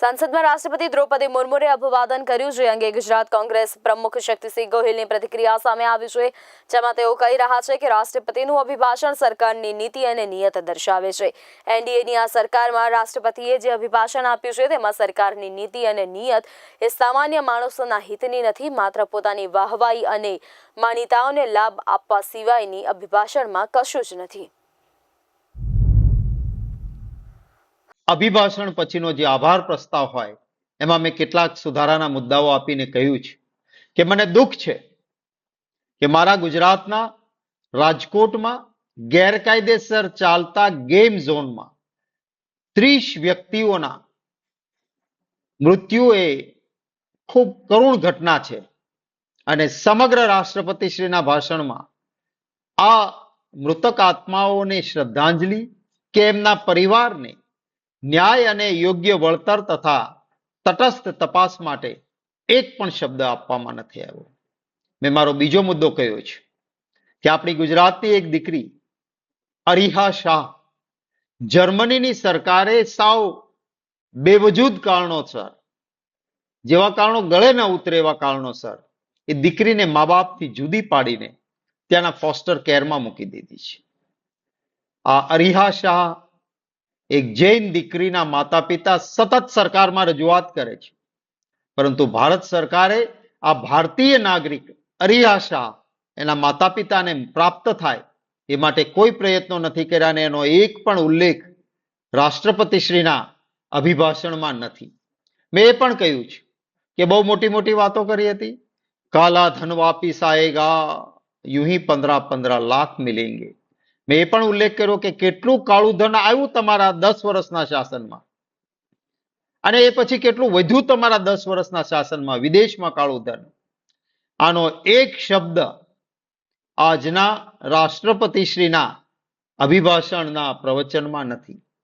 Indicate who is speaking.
Speaker 1: સંસદમાં રાષ્ટ્રપતિ દ્રૌપદી મુર્મુએ અભિવાદન કર્યું જે અંગે ગુજરાત કોંગ્રેસ પ્રમુખ શક્તિસિંહ ગોહિલની પ્રતિક્રિયા સામે આવી છે, જેમાં તેઓ કહી રહ્યા છે કે રાષ્ટ્રપતિનું અભિભાષણ સરકારની નીતિ અને નિયત દર્શાવે છે. એનડીએની આ સરકારમાં રાષ્ટ્રપતિએ જે અભિભાષણ આપ્યું છે, તેમાં સરકારની નીતિ અને નિયત એ સામાન્ય માણસોના હિતની નથી, માત્ર પોતાની વાહવાઈ અને માન્યતાઓને લાભ આપવા સિવાયની અભિભાષણમાં કશું જ નથી.
Speaker 2: અભિભાષણ પછીનો જે આભાર પ્રસ્તાવ હોય, એમાં મેં કેટલાક સુધારાના મુદ્દાઓ આપીને કહ્યું છે કે મને દુઃખ છે કે મારા ગુજરાતના રાજકોટમાં ગેરકાયદેસર ચાલતા ગેમ ઝોનમાં ત્રીસ વ્યક્તિઓના મૃત્યુ એ ખૂબ કરુણ ઘટના છે અને સમગ્ર રાષ્ટ્રપતિશ્રીના ભાષણમાં આ મૃતક આત્માઓને શ્રદ્ધાંજલિ કે એમના પરિવારને ન્યાય અને યોગ્ય વળતર તથા તટસ્થ તપાસ માટે એક પણ શબ્દ આપવામાં નથી આવ્યો. મેં મારો બીજો મુદ્દો કહ્યો છે કે આપણી ગુજરાતની એક દીકરી, અરિહા શાહ, જર્મનીની સરકારે સાવ બેવજૂદ કારણોસર, જેવા કારણો ગળે ન ઉતરે એવા કારણોસર, એ દીકરીને મા બાપથી જુદી પાડીને ત્યાંના ફોસ્ટર કેરમાં મૂકી દીધી છે. આ અરિહા શાહ એક જૈન દીકરીના માતા પિતા સતત સરકારમાં રજૂઆત કરે છે. પરંતુ ભારત સરકારે આ ભારતીય નાગરિક અરિયાશા એના માતા પિતાને પ્રાપ્ત થાય એ માટે કોઈ પ્રયત્નો નથી કર્યા અને એનો એક પણ ઉલ્લેખ રાષ્ટ્રપતિશ્રીના અભિભાષણમાં નથી. મેં એ પણ કહ્યું છે કે બહુ મોટી મોટી વાતો કરી હતી. કાલા ધન વાપિસ આએગા યુહી પંદરા પંદ્રહ લાખ મિલેંગે. મેં એ પણ ઉલ્લેખ કર્યો કે કેટલું કાળું ધન આવ્યું તમારા દસ વર્ષના શાસનમાં. અને એ પછી કેટલું વધ્યું તમારા દસ વર્ષના શાસનમાં, વિદેશમાં કાળું ધન. આનો એક શબ્દ આજના રાષ્ટ્રપતિશ્રીના અભિભાષણના પ્રવચનમાં નથી.